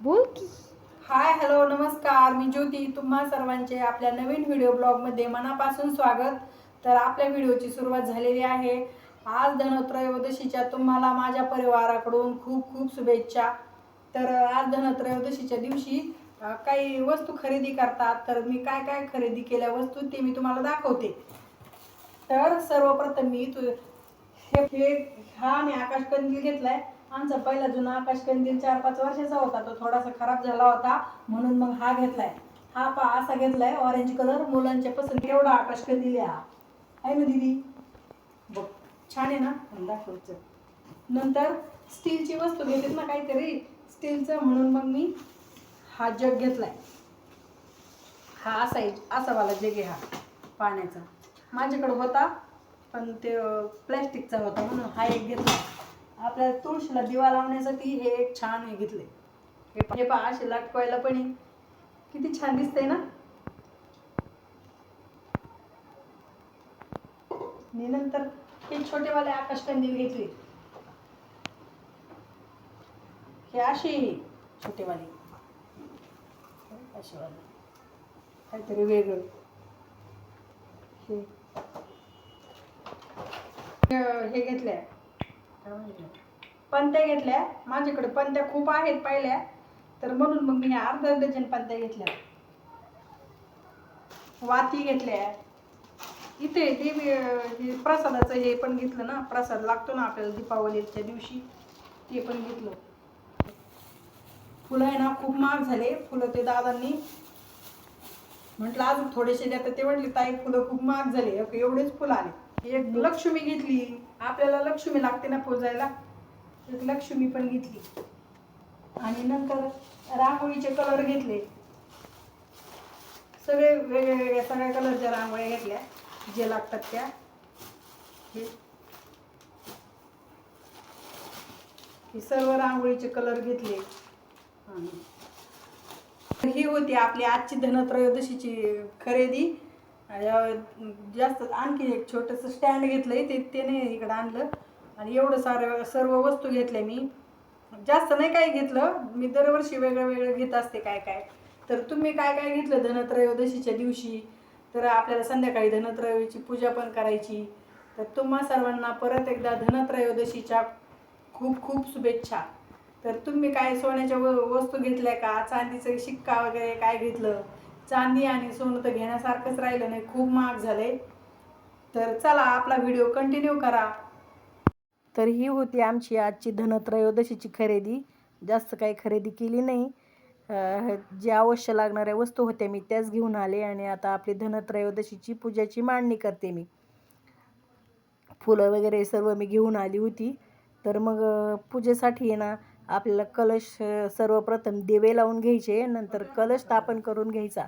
बोल की. Hi hello नमस्कार. मी ज्योती. तुम्हा सर्वांचे आपल्या नवीन व्हिडिओ ब्लॉगमध्ये मनापासून स्वागत. तर आपल्या व्हिडिओची सुरुवात झालेली आहे. आज धनत्रयोदशीच्या तुम्हाला माझ्या परिवाराकडून खूप खूप शुभेच्छा. तर आज धनत्रयोदशीच्या दिवशी काही वस्तू खरेदी करतात. तर मी काय काय खरेदी केल्या वस्तू ते मी तुम्हाला दाखवते. तर सर्वप्रथम मी तु हे हा मी आकाशकंदील घेतला घेतलाय. आमचा पहिला जुना आकाश कंदील चार पाच वर्षाचा होता. तो थोडासा खराब झाला होता. म्हणून मग हा घेतलाय. हा पा असा घेतलाय. ऑरेंज कलर मुलांच्या पसंत एवढा आकाश कंदील आहे हा. आहे ना दिदी? बघ छान आहे ना? मग दाखवचं नंतर स्टीलची वस्तू घेतात ना काहीतरी? स्टीलचं म्हणून मग मी हा जग घेतलाय. हा असा आहे असा मला जग आहे हा पाण्याचा. माझ्याकडे होता पण ते प्लॅस्टिकचा होता म्हणून हा एक घेतला आपल्या तुळशीला दिवा लावण्यासाठी हे एक छान हे घेतले. हे पहा- असे लटकवायला पण किती छान दिसतंय ना. मी नंतर हे छोटेवाले आकाश कंदील घेतले. हे असे छोटेवाले. असे वाले काहीतरी वेगळं. हे. हे- हे घेतल्या काय म्हणतात? पंत्या घेतल्या. माझ्याकडे पंत्या खूप आहेत पहिल्या. तर म्हणून मग मी अर्धा डझन पंत्या घेतल्या. वाती घेतल्या. इथे देवी हे प्रसादाचं हे पण घेतलं ना. प्रसाद लागतो ना आपल्याला दीपावलीच्या दिवशी. ते पण घेतलं. फुलं आहे ना खूप महाग झाले. फुलं ते दादांनी म्हटलं अजून थोडेसे द्या. तर ते म्हटले ताई फुलं खूप महाग झाले. एवढेच फुलं आले. एक लक्ष्मी घेतली. आपल्याला लक्ष्मी लागते ना पोजायला. एक लक्ष्मी पण घेतली. आणि नंतर रांगोळीचे कलर घेतले. सगळे वेगळ्या सगळ्या कलरच्या रांगोळ्या घेतल्या. जे लागतात त्या. हे. सर्व रांगोळीचे कलर घेतले. ही होती आपली आजची धनत्रयोदशीची खरेदी. जास्त आणखी एक छोटंसं स्टँड आहे ते त्याने इकडं आणलं. आणि एवढं सारं सर्व वस्तू घेतल्या मी. जास्त नाही काय घेतलं. मी दरवर्षी वेगळं वेगळं घेत असते काय काय. तर तुम्ही काय काय घेतलं धनत्रयोदशीच्या दिवशी? तर आपल्याला संध्याकाळी धनत्रयोदशीची पूजा पण करायची. तर तुम्हा सर्वांना परत एकदा धनत्रयोदशीच्या खूप खूप शुभेच्छा. तर तुम्ही काय सोन्याच्या व- वस्तू घेतल्या का? चांदीचं शिक्का वगैरे काय घेतलं? चांदी आणि सोनं तर घेण्यासारखंच राहिलं नाही खूप महाग झालंय. तर चला आपला व्हिडिओ कंटिन्यू करा. तर ही होती आमची आजची धनत्रयोदशीची खरेदी. जास्त काही खरेदी केली नाही. जे अवश्य लागणाऱ्या वस्तू होत्या मी त्याच घेऊन आले आणि आता आपली धनत्रयोदशीची पूजाची मांडणी करते मी. फुलं वगैरे सर्व मी घेऊन आली होती. तर मग पूजेसाठी आहे ना आपल्याला कलश सर्वप्रथम दिवे लावून घ्यायचे नंतर कलश स्थापन करून घ्यायचा.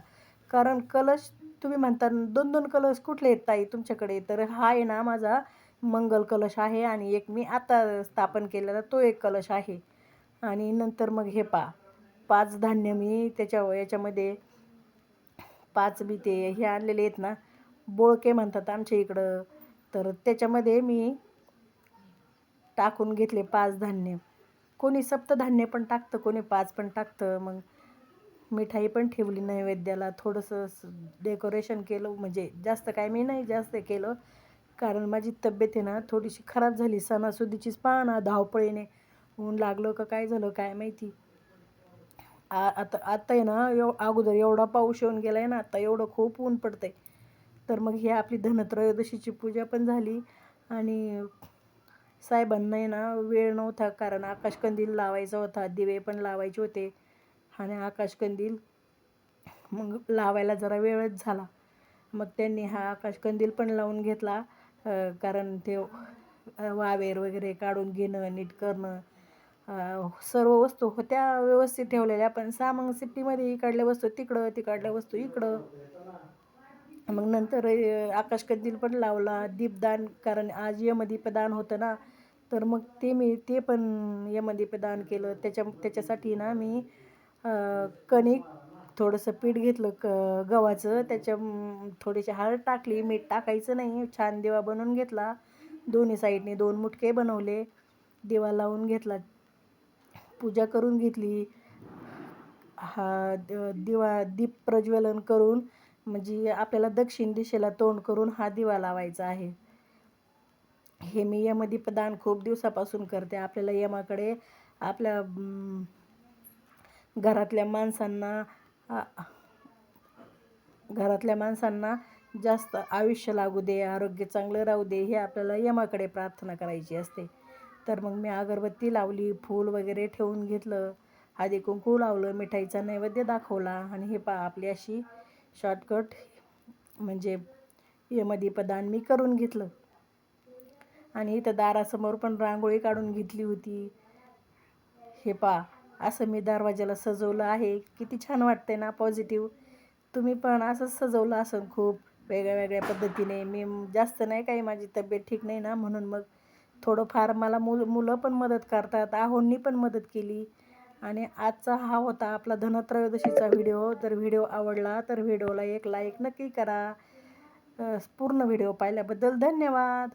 कारण कलश तुम्ही म्हणता दोन दोन कलश कुठले आहेत ताई तुमच्याकडे? तर हा आहे ना माझा मंगल कलश आहे आणि एक मी आता स्थापन केलेला तो एक कलश आहे. आणि नंतर मग हे पा पाच धान्य मी त्याच्या याच्यामध्ये पाच बी ते हे आणलेले आहेत ना बोळके म्हणतात आमच्या इकडं. तर त्याच्यामध्ये मी टाकून घेतले पाच धान्य. कोणी सप्तधान्य पण टाकतं कोणी पाच पण टाकतं. मग मिठाई पण ठेवली नैवेद्याला. थोडंसं डेकोरेशन केलं म्हणजे जास्त काय मी नाही जास्त केलं. कारण माझी तब्येत आहे ना थोडीशी खराब झाली. सणासुदीचीच पहा ना धावपळीने. ऊन लागलं का काय झालं काय माहिती. आ आता आता आहे ना एव अगोदर एवढा पाऊस येऊन गेला आहे ना आता एवढं खूप ऊन पडतं आहे तर मग ही आपली धनत्रयोदशीची पूजा पण झाली. आणि साहेबांना आहे ना वेळ नव्हता. कारण आकाशकंदील लावायचा होता दिवे पण लावायचे होते. आणि आकाशकंदील मग लावायला जरा वेळच झाला. मग त्यांनी हा आकाशकंदील पण लावून घेतला कारण ते वावेर वगैरे काढून घेणं नीट करणं सर्व वस्तू होत्या व्यवस्थित ठेवलेल्या पण सामंग सिट्टीमध्ये इकडल्या वस्तू तिकडं तिकडल्या वस्तू इकडं. मग नंतर आकाशकंदील पण लावला दीपदान कारण आज यमदीपदान होतं ना तर मग ते मी ते पण यमदीपदान केलं. त्याच्या त्याच्यासाठी ना मी कणिक थोडंसं पीठ घेतलं क गव्हाचं. त्याच्या थोडीशी हळद टाकली मीठ टाकायचं नाही. छान दिवा बनवून घेतला. दोन्ही साईडने दोन मुटके बनवले. दिवा लावून घेतला. पूजा करून घेतली. हा दिवा दीप प्रज्वलन करून म्हणजे आपल्याला दक्षिण दिशेला तोंड करून हा दिवा लावायचा आहे. हे मी यमदीपदान खूप दिवसापासून करते. आपल्याला यमाकडे आपल्या घरातल्या माणसांना घरातल्या माणसांना जास्त आयुष्य लागू दे आरोग्य चांगलं राहू दे हे आपल्याला यमाकडे प्रार्थना करायची असते. तर मग मी अगरबत्ती लावली फूल वगैरे ठेवून घेतलं. आधी कुंकू लावलं मिठाईचा नैवेद्य दाखवला. आणि हे पा आपली अशी शॉर्टकट म्हणजे यमदीपदान मी करून घेतलं. आणि इथं दारासमोर पण रांगोळी काढून घेतली होती. हे पा असं मी दरवाजाला सजवलं आहे. किती छान वाटतंय ना पॉझिटिव्ह तुम्ही पण असंच सजवलं असं खूप वेगळ्या वेगळ्या पद्धतीने. मी जास्त नाही काही माझी तब्येत ठीक नाही ना म्हणून मग थोडंफार मला मुल मुलं पण मदत करतात आहोंनी पण मदत केली. आणि आजचा हा होता आपला धनत्रयोदशीचा व्हिडिओ. जर व्हिडिओ आवडला तर व्हिडिओला एक लाईक नक्की करा. पूर्ण व्हिडिओ पाहिल्याबद्दल धन्यवाद.